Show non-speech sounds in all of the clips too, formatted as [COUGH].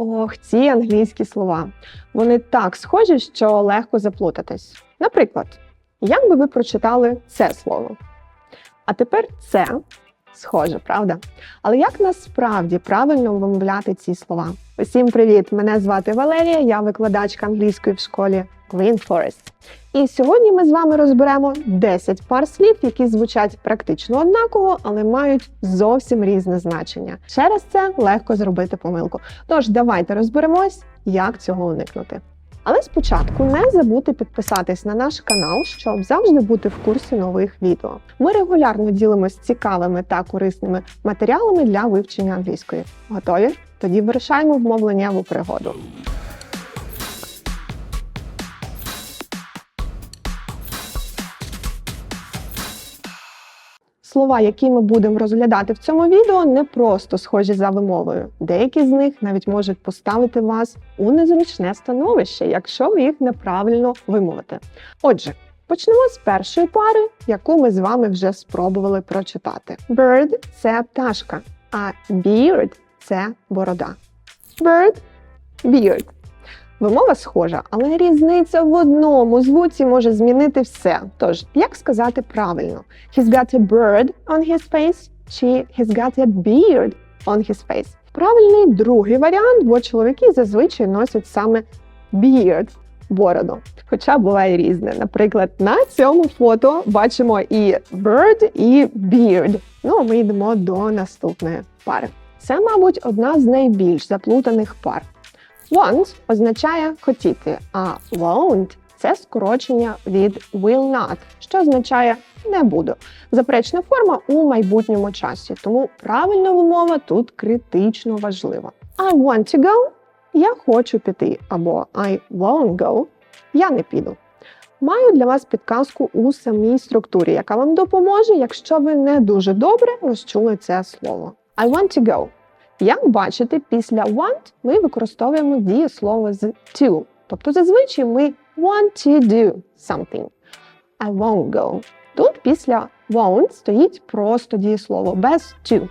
Ох, ці англійські слова. Вони так схожі, що легко заплутатись. Наприклад, як би ви прочитали це слово? А тепер це схоже, правда? Але як насправді правильно вимовляти ці слова? Усім привіт! Мене звати Валерія, я викладачка англійської в школі Green Forest. І сьогодні ми з вами розберемо 10 пар слів, які звучать практично однаково, але мають зовсім різне значення. Через це легко зробити помилку. Тож давайте розберемось, як цього уникнути. Але спочатку не забудьте підписатись на наш канал, щоб завжди бути в курсі нових відео. Ми регулярно ділимось цікавими та корисними матеріалами для вивчення англійської. Готові? Тоді вирішаємо в пригоду. Слова, які ми будемо розглядати в цьому відео, не просто схожі за вимовою. Деякі з них навіть можуть поставити вас у незручне становище, якщо ви їх неправильно вимовите. Отже, почнемо з першої пари, яку ми з вами вже спробували прочитати. Bird – це пташка, а beard – це борода. Bird – beard. Вимова схожа, але різниця в одному звуці може змінити все. Тож, як сказати правильно? He's got a bird on his face чи he's got a beard on his face? Правильний другий варіант, бо чоловіки зазвичай носять саме beard – бороду. Хоча буває різне. Наприклад, на цьому фото бачимо і bird, і beard. Ну, ми йдемо до наступної пари. Це, мабуть, одна з найбільш заплутаних пар. Want означає хотіти, а won't – це скорочення від will not, що означає не буду. Заперечна форма у майбутньому часі, тому правильна вимова тут критично важлива. I want to go – я хочу піти, або I won't go – я не піду. Маю для вас підказку у самій структурі, яка вам допоможе, якщо ви не дуже добре розчули це слово. I want to go. Як бачите, після want ми використовуємо дієслово з to. Тобто зазвичай ми want to do something. I won't go. Тут після won't стоїть просто дієслово без to.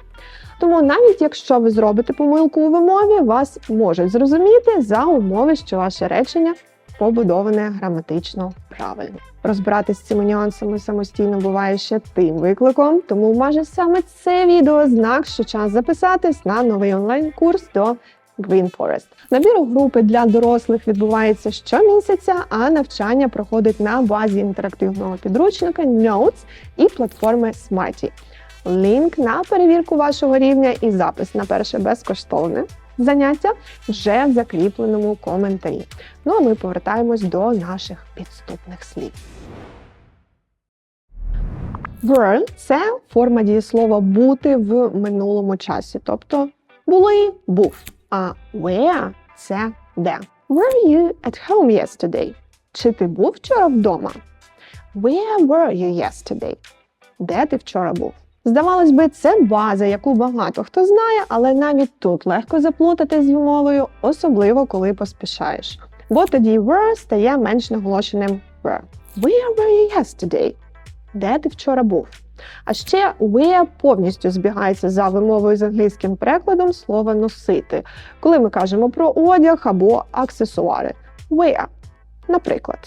Тому навіть якщо ви зробите помилку у вимові, вас можуть зрозуміти за умови, що ваше речення побудоване граматично правильно. Розбиратися з цими нюансами самостійно буває ще тим викликом, тому може саме це відео знак, що час записатись на новий онлайн-курс до Green Forest. Набір у групи для дорослих відбувається щомісяця, а навчання проходить на базі інтерактивного підручника Notes і платформи Smarty. Лінк на перевірку вашого рівня і запис на перше безкоштовне заняття вже в закріпленому коментарі. Ну а ми повертаємось до наших підступних слів. Were – це форма дієслова бути в минулому часі, тобто були, був. А where – це де. Were you at home yesterday? Чи ти був вчора вдома? Where were you yesterday? Де ти вчора був? Здавалось би, це база, яку багато хто знає, але навіть тут легко заплутати з вимовою, особливо коли поспішаєш. Бо тоді were стає менш наголошеним were. Where were you yesterday? Де ти вчора був? А ще wear повністю збігається за вимовою з англійським перекладом слова носити, коли ми кажемо про одяг або аксесуари. Wear. Наприклад,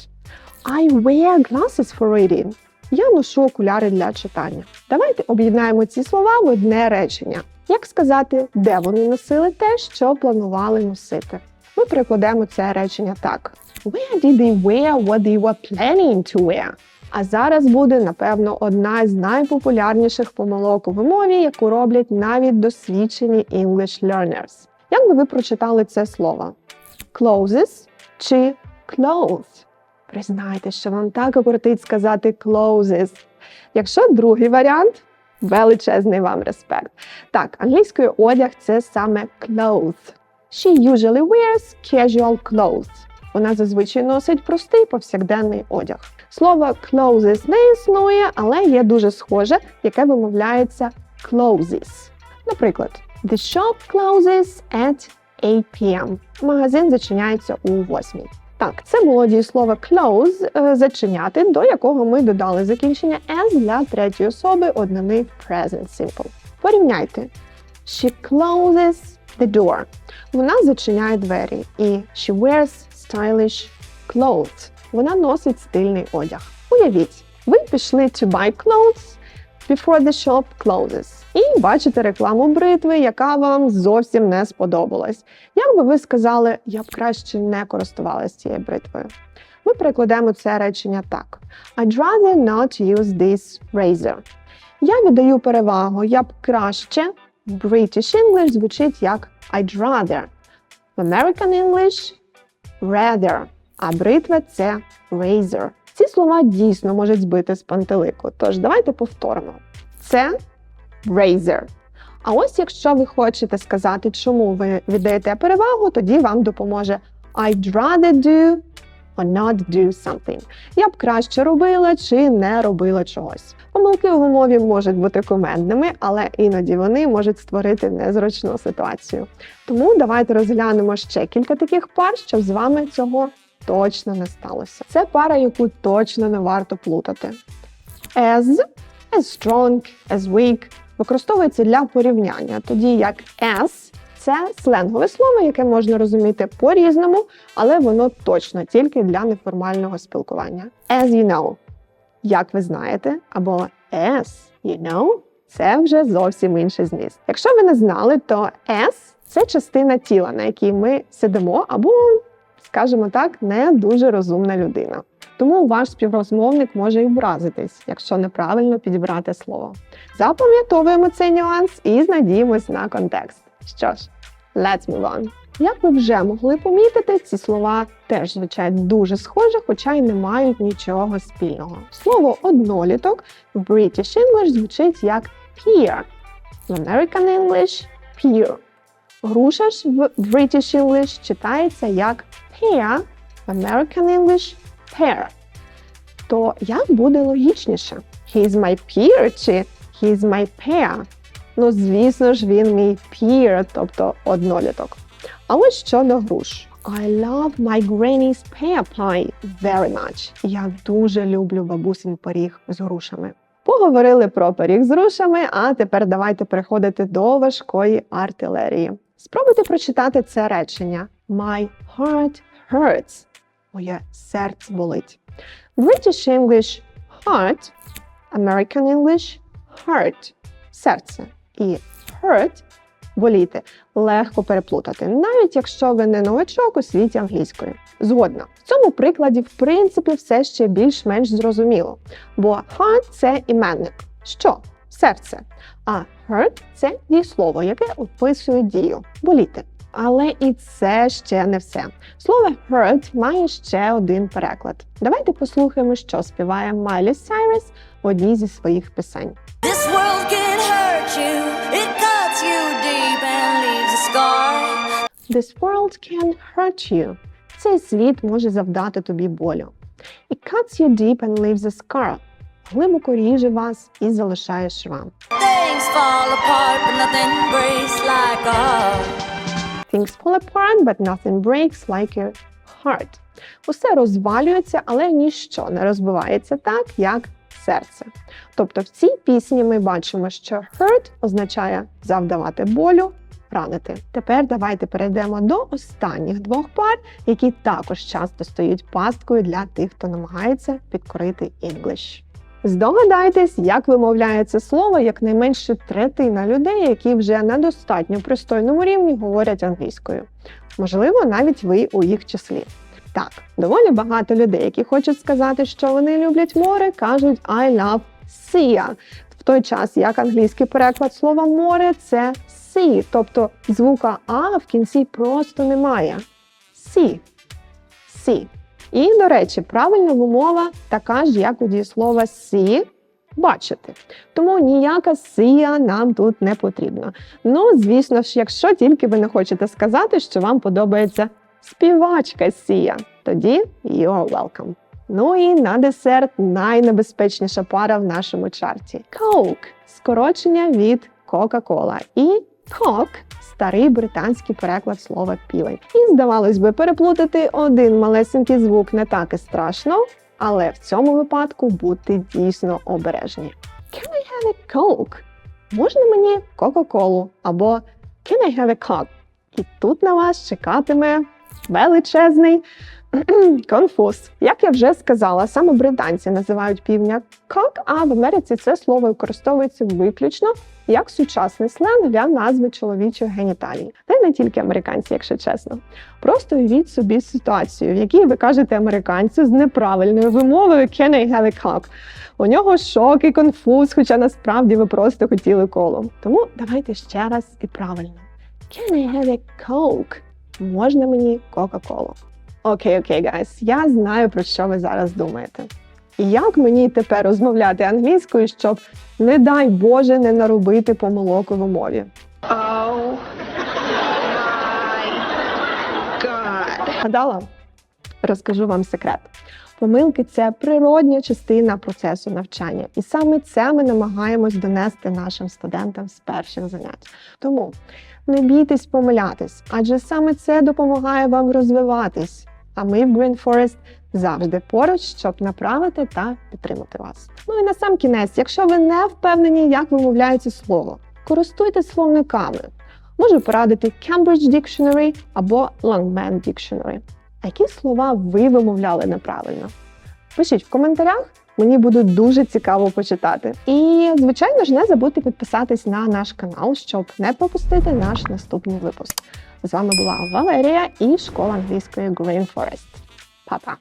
I wear glasses for reading. Я ношу окуляри для читання. Давайте об'єднаємо ці слова в одне речення. Як сказати, де вони носили те, що планували носити? Ми перекладемо це речення так: Where did they wear what they were planning to wear? А зараз буде, напевно, одна з найпопулярніших помилок у вимові, яку роблять навіть досвідчені English learners. Як би ви прочитали це слово? Clothes чи clothes? Признайте, що вам так окортить сказати clothes. Якщо другий варіант, величезний вам респект. Так, англійською одяг це саме clothes. She usually wears casual clothes. Вона зазвичай носить простий повсякденний одяг. Слово clothes не існує, але є дуже схоже, яке вимовляється closes. Наприклад, The shop closes at 8 p.m. Магазин зачиняється у 8. Так, це було дієслово close е, зачиняти, до якого ми додали закінчення s для третьої особи однини present simple. Порівняйте. She closes the door. Вона зачиняє двері. І she wears stylish clothes. Вона носить стильний одяг. Уявіть, ви пішли to buy clothes before the shop closes. І бачите рекламу бритви, яка вам зовсім не сподобалась. Як би ви сказали, я б краще не користувалася цією бритвою? Ми перекладемо це речення так: I'd rather not use this razor. Я віддаю перевагу, я б краще. British English звучить як I'd rather. В American English rather. А бритва це razor. Ці слова дійсно можуть збити з пантелику. Тож давайте повторимо. Це razor. А ось якщо ви хочете сказати, чому ви віддаєте перевагу, тоді вам допоможе I'd rather do or not do something. Я б краще робила чи не робила чогось. Помилки у мові можуть бути кумедними, але іноді вони можуть створити незручну ситуацію. Тому давайте розглянемо ще кілька таких пар, щоб з вами цього точно не сталося. Це пара, яку точно не варто плутати. As, as strong, as weak використовується для порівняння, тоді як as це сленгове слово, яке можна розуміти по-різному, але воно точно тільки для неформального спілкування. As you know, як ви знаєте, або as you know, це вже зовсім інший зміст. Якщо ви не знали, то as – це частина тіла, на якій ми сидимо, або, скажімо так, не дуже розумна людина. Тому ваш співрозмовник може й вразитись, якщо неправильно підібрати слово. Запам'ятовуємо цей нюанс і знадіємось на контекст. Що ж, let's move on. Як ви вже могли помітити, ці слова теж звучать дуже схоже, хоча й не мають нічого спільного. Слово одноліток в British English звучить як peer, в American English peer. Груша ж в British English читається як pear, American English pear. То як буде логічніше? He is my peer чи he my pair? Ну, звісно ж, він мій peer, тобто одноліток. А ось щодо груш. I love my granny's pear pie very much. Я дуже люблю бабусин пиріг з грушами. Поговорили про пиріг з грушами, а тепер давайте переходити до важкої артилерії. Спробуйте прочитати це речення. My heart hurts. Моє серце болить. British English heart, American English heart серце і hurt боліти легко переплутати, навіть якщо ви не новачок у світі англійської. Згодна, в цьому прикладі, в принципі, все ще більш-менш зрозуміло, бо heart – це іменник. Що? Серце. А hurt – це дієслово, яке описує дію боліти. Але і це ще не все. Слово hurt має ще один переклад. Давайте послухаємо, що співає Майлі Сайрес в одній зі своїх пісень. This world can hurt you, it cuts you deep and leaves a scar. This world can hurt you. Цей світ може завдати тобі болю. It cuts you deep and leaves a scar. Глибоко ріже вас і залишає шрам. Things fall apart, but nothing breaks. Things fall apart, but nothing breaks like a heart. Усе розвалюється, але ніщо не розбивається так, як серце. Тобто в цій пісні ми бачимо, що hurt означає завдавати болю, ранити. Тепер давайте перейдемо до останніх двох пар, які також часто стають пасткою для тих, хто намагається підкорити English. Здогадайтесь, як вимовляє це слово якнайменше третина людей, які вже на достатньо пристойному рівні говорять англійською. Можливо, навіть ви у їх числі. Так, доволі багато людей, які хочуть сказати, що вони люблять море, кажуть I love sea. В той час, як англійський переклад слова море це sea, тобто звука А в кінці просто немає. Sea. Sea. І, до речі, правильна вимова така ж, як у дієслова see – бачити. Тому ніяка сія нам тут не потрібна. Ну, звісно ж, якщо тільки ви не хочете сказати, що вам подобається співачка сія, тоді you're welcome. Ну і на десерт найнебезпечніша пара в нашому чарті Coke – скорочення від Coca-Cola. І Coke – старий британський переклад слова півень. І здавалось би, переплутати один малесенький звук не так і страшно, але в цьому випадку бути дійсно обережні. Can I have a Coke? Можна мені Кока-Колу? Або Can I have a Coke? І тут на вас чекатиме величезний [CLEARS THROAT] конфуз. Як я вже сказала, саме британці називають півня cock, а в Америці це слово використовується виключно як сучасний сленг для назви чоловічих геніталій. Та й не тільки американці, якщо чесно. Просто уявіть собі ситуацію, в якій ви кажете американцю з неправильною вимовою «Can I have a cock?». У нього шок і конфуз, хоча насправді ви просто хотіли коло. Тому давайте ще раз і правильно. Can I have a coke? Можна мені Кока-Колу? Окей, окей, гайс, я знаю про що ви зараз думаєте. І як мені тепер розмовляти англійською, щоб, не дай Боже, не наробити помилок у вимові? Oh. Гадала? Розкажу вам секрет. Помилки це природня частина процесу навчання, і саме це ми намагаємось донести нашим студентам з перших занять. Тому не бійтесь помилятись, адже саме це допомагає вам розвиватись. А ми в Green Forest завжди поруч, щоб направити та підтримати вас. Ну і на сам кінець, якщо ви не впевнені, як вимовляється слово, користуйтесь словниками. Можу порадити Cambridge Dictionary або Longman Dictionary. А які слова ви вимовляли неправильно? Пишіть в коментарях, мені буде дуже цікаво почитати. І, звичайно ж, не забудьте підписатись на наш канал, щоб не пропустити наш наступний випуск. З вами була Валерія і школа англійської Green Forest. Па-па!